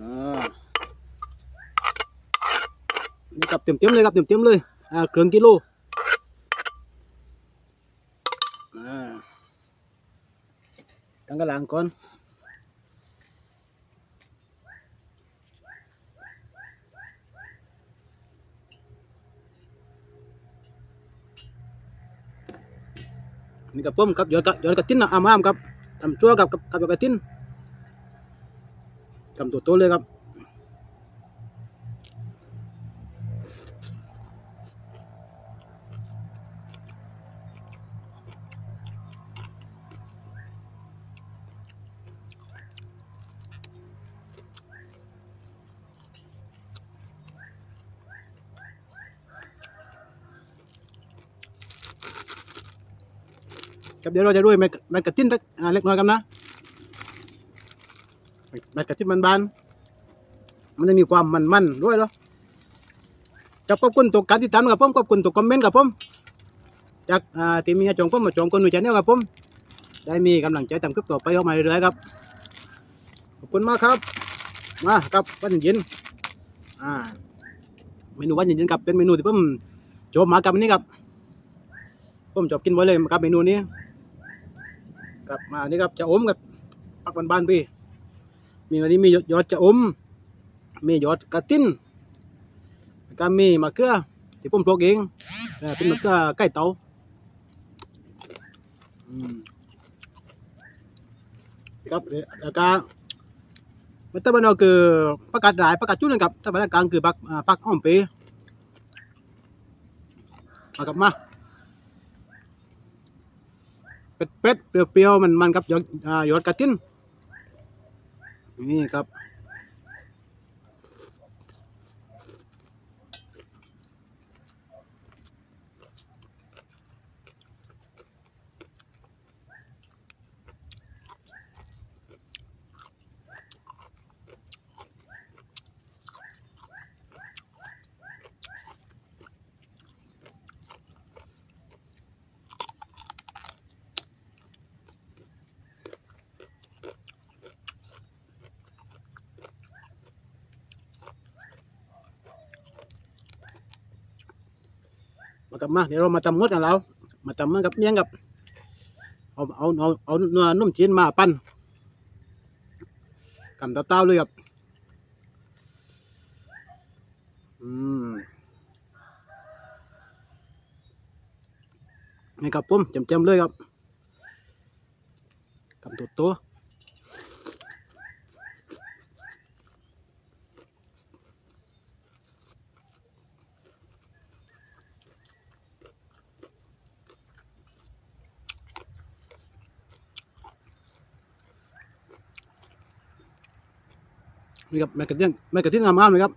อ่านี่กับเต็มๆเลยครับเต็มๆเลยอ่าเครื่องกิโลอ่าตั้งกระหลังก่อนนี่กับผมกับยอดกะยอดกระตินนะอามามครับทำชั่วกับกับกับยอดกระตินำตัวโตเลยครับครับเดี๋ยวเราจะด้วยเม็ดเม็ดกระติ้นเล็กน้อยครับนะ เม็ดกระติ้นบานๆมันจะมีความมันๆด้วยเหรอจะขอบคุณตัวการติดตามกับผมขอบคุณตัวคอมเมนต์กับผมจากที่มีจองผมมาจองคนหนุ่ยชาแนลกับผมได้มีกำลังใจทำคลิปต่อไปออกมาเรื่อยๆครับขอบคุณมากครับมาครับวันเย็นอ่าเมนูวันเย็นๆครับเป็นเมนูที่ผมชอบมากครับนี้ครับผมชอบกินไว้เลยครับเมนูนี้ครับมานี่ครับจะอมกับปักบ้านๆพี่ มีวันนี้มียอดจะอม มียอดกระตินแล้วก็มีมะเขือที่ผมปลูกเองเป็นมะเขือไก่เตาครับแล้วก็มันตะวันออกคือประกาศหลายประกาศจุดนะครับตะวันกลางคือปักอ่าปักอ้อมเปมากับมาเป็ดเป็ดเปรี้ยวๆมันมันกับยอดยอดกระติน นี่ครับ มากับมาเดี๋ยวเรามาตำมดกันแล้ว มาตำมันกับเมี่ยงกับ เอาเอาเอาเอาเนื้อนุ่มจีนมาปั้นกำเต้าๆเลยครับอืมนี่ครับผมเต็มๆเลยครับกำตัวโต นี่ครับแม่กระเทียมแม่กระเทียมงามๆเลยครับ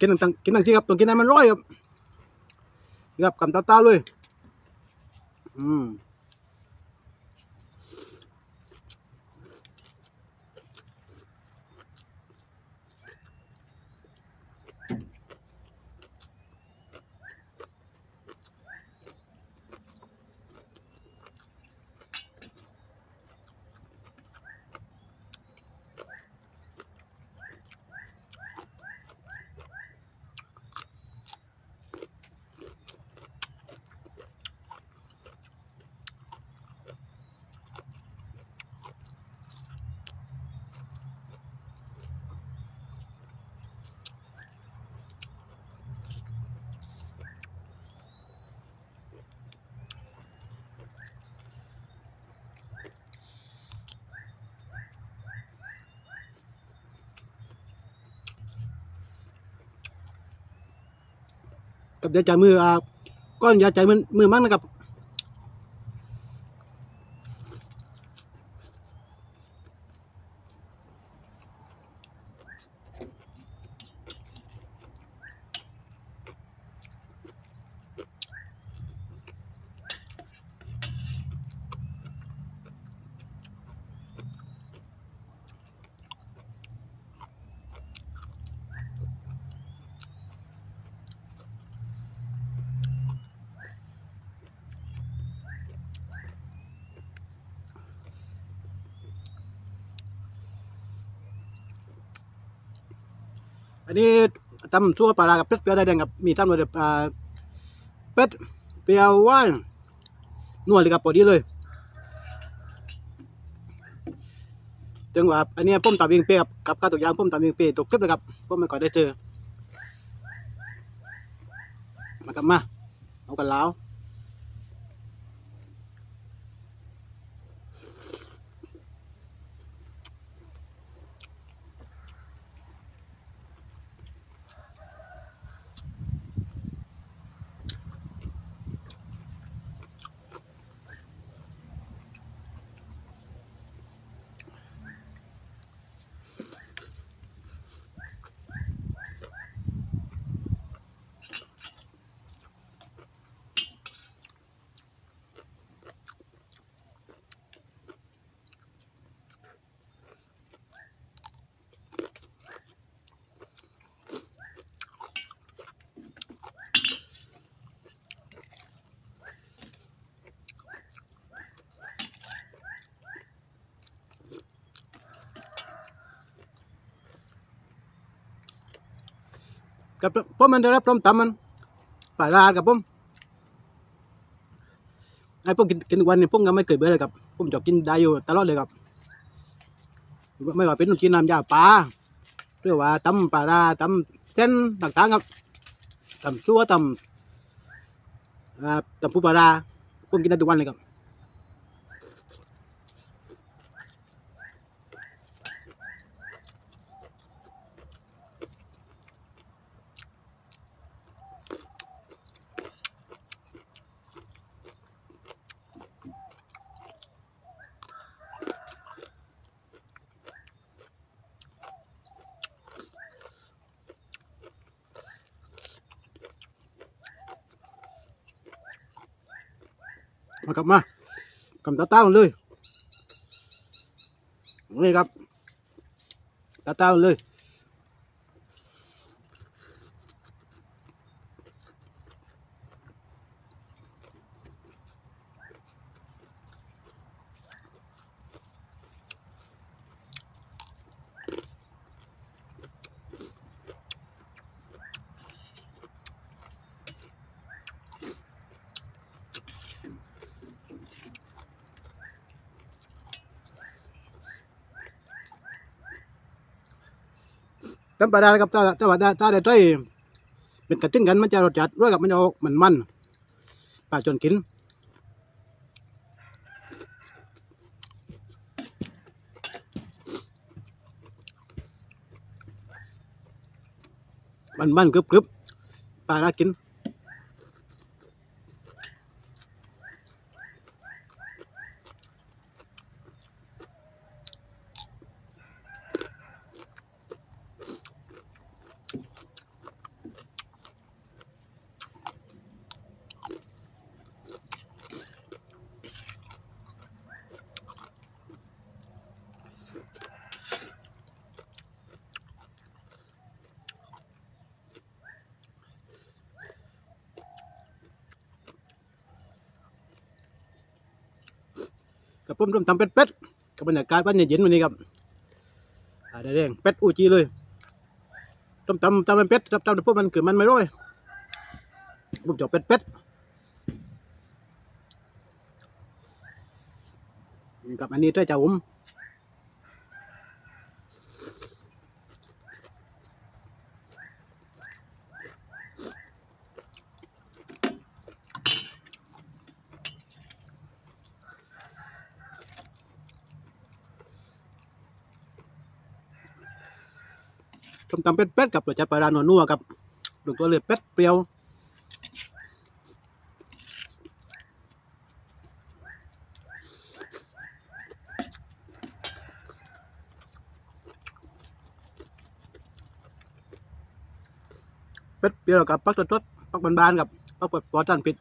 กินตั้งกินตั้งที่ครับต้องกินให้มันร้อยครับนี่ครับกำเต้าๆเลย อืม กับยาใจมืออ่าก้อนยาใจมือมือมั่งนะครับ นนี้ตำซั่วปลากับเป็ดเปรี้ยวได้แดงกับมีตำเลยอ่าเป็ดเปรี้ยวว่านนัวเลยกับพอดีเลยจังหวะอันนี้ยผมตับเองเปียกับกับข้าตกยางผมตับเองเปียตกคลิปเลยครับผมไม่ก่อนได้เจอมากับมาเอากันแล้ว กับผมมันได้รับพร้อมตำมันปลาร้ากับผมไอ้ผมกินกินทุกวันนี่ผมก็ไม่เคยเบื่อเลยครับผมจะกินได้อยู่ตลอดเลยครับ ไม่ว่าเป็นกินน้ำยาปลาหรือว่าตำปลาราตำเส้นต่างๆครับตำชั่วตำตำปูปลาร้าผมกินได้ทุกวันเลยครับ กลับมากำตาต้าเลยนี่ครับตาต้าเลย ตำปลาร้านะครับถ้าถ้าว่าถ้าตาได้ใช้เป็นกระติ้งกันมันจะรสจัดด้วยกับมันจะออกมันมันปลาจนกินมันมันกรึบกรึบปลาร้ากิน กับผมร่วมทำเป็ดเป็ดกับบรรยากาศวันเย็นๆวันนี้ครับอ่าได้แดงเป็ดอูจีเลยต้มตำตำเป็นเป็ดตำตำพวกมันเกิดมันไม่ร้อยผมจะเป็ดเป็ดกับอันนี้ด้วยจ้าผม ต้มตำเป็ดเป็ดกับรสจัดปลาร้านัวๆกับลูตัวเลยเป็ดเปรี้ยวเป็ดเปรี้ยวกับปักสดๆปักบานๆกับปักปลอดสารพิ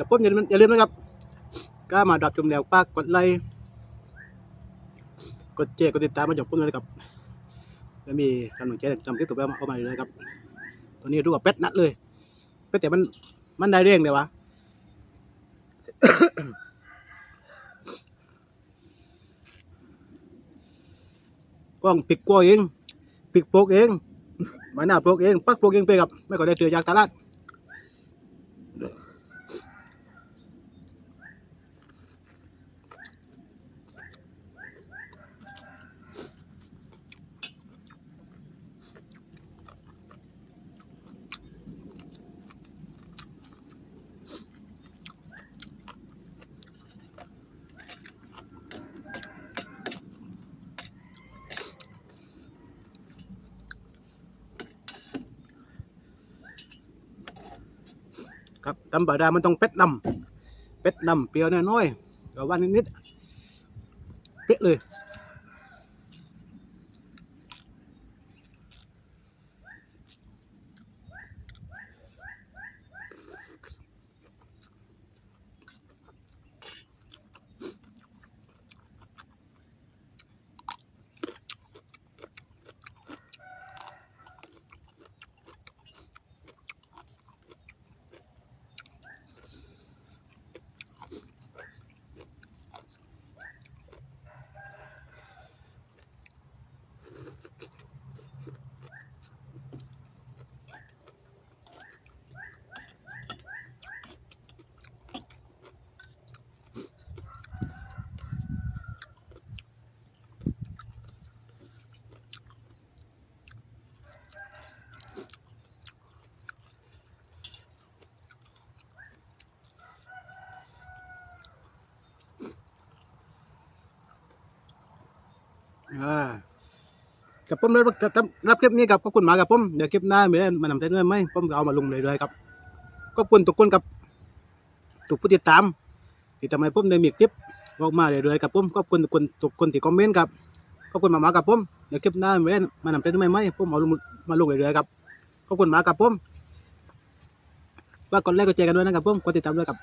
กับผมอย่าลืมอย่าลืมนะครับก็มาดับชมแล้วปากกดไลค์กดแชร์กดติดตามมาจากผมด้วยนะครับแล้วมีกำลังใจจำคลิปต่อไปเอามาเลยนะครับ ตัวนี้รู้ว่าเป็ดนัดเลยเป็ดแต่มันมันได้เร่งเดี๋ยวะกล้องปิดกลัวเองปิดโปกเองไม่น่าโปกเอง ปักโปกเองไปกับ ไม่ก็ได้เตือจากตลาด ตำปลาดามันต้องเป็ดดำเป็ดดำเปรี้ยวน้อยๆกับวานนิดๆเป๊ะเลย อ่า กับผมรับรับรับคลิปนี้กับขอบคุณหมากับผมเดี๋ยวคลิปหน้าไม่ได้มานำเสนอไหมผมก็เอามาลงเลยเลยๆครับขอบคุณทุกคนกับทุกผู้ติดตามที่ทำให้ผมได้มีคลิปออกมาเรื่อยๆกับผมขอบคุณทุกคนทุกคนที่คอมเมนต์ครับขอบคุณหมาๆกับผมเดี๋ยวคลิปหน้าไม่ได้มานำเสนอไหมผมเอาลงมาลงเรื่อยๆครับขอบคุณหมากับผมว่ากดไลค์กดแชร์กันด้วยนะครับผมกดติดตามด้วยครับ